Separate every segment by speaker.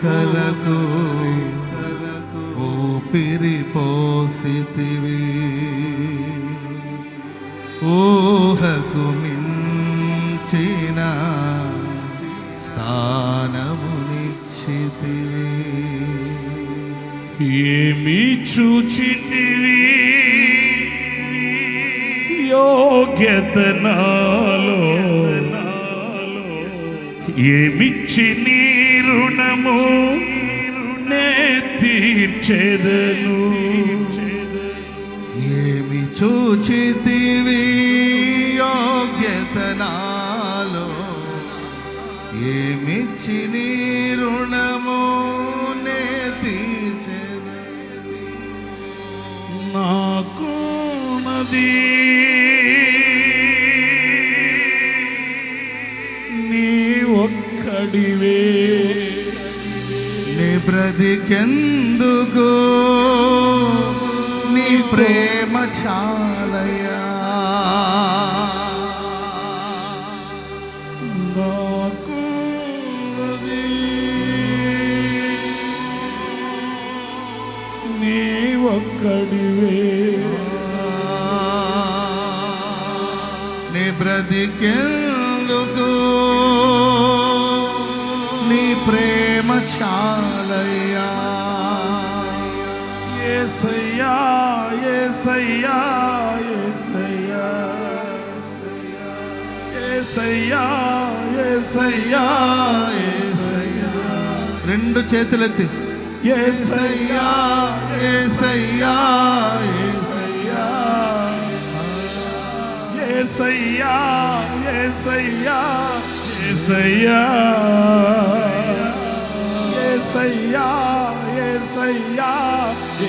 Speaker 1: రెక్కలకు ఊపిరి పోసితివి. ఊహకు మించిన స్థానమునిచ్చితివి.
Speaker 2: ఏమి చూచితివి? యోగ్యత నాలో ఏమిచ్చి నీ రుణము నే తీర్చెదను
Speaker 1: ఏమి చూచితివి యోగ్యతనాలో ఏమిచ్చి నీ రుణము నే తీర్చెదను.
Speaker 2: నాకు నదీ నీవే
Speaker 1: నీ బ్రతికెందుకు? నీ ప్రేమ చాలయా
Speaker 2: నీ ఒక్కడివే.
Speaker 1: నీ బ్రతికెందుకు? ప్రేమ చాలయ్యా.
Speaker 2: ఏసయ్యా ఏసయ్యా ఏసయ్యా. ఏసయ్యా ఏసయ్యా
Speaker 1: రెండు చేతులెత్తి.
Speaker 2: ఏసయ్యా
Speaker 1: ఏసయ్యా
Speaker 2: ఏసయ్యా. ఏసయ్యా ఏసయ్యా ఏసయ్యా.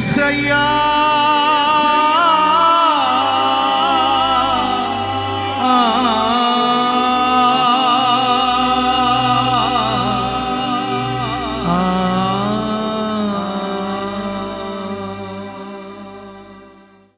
Speaker 2: Señor.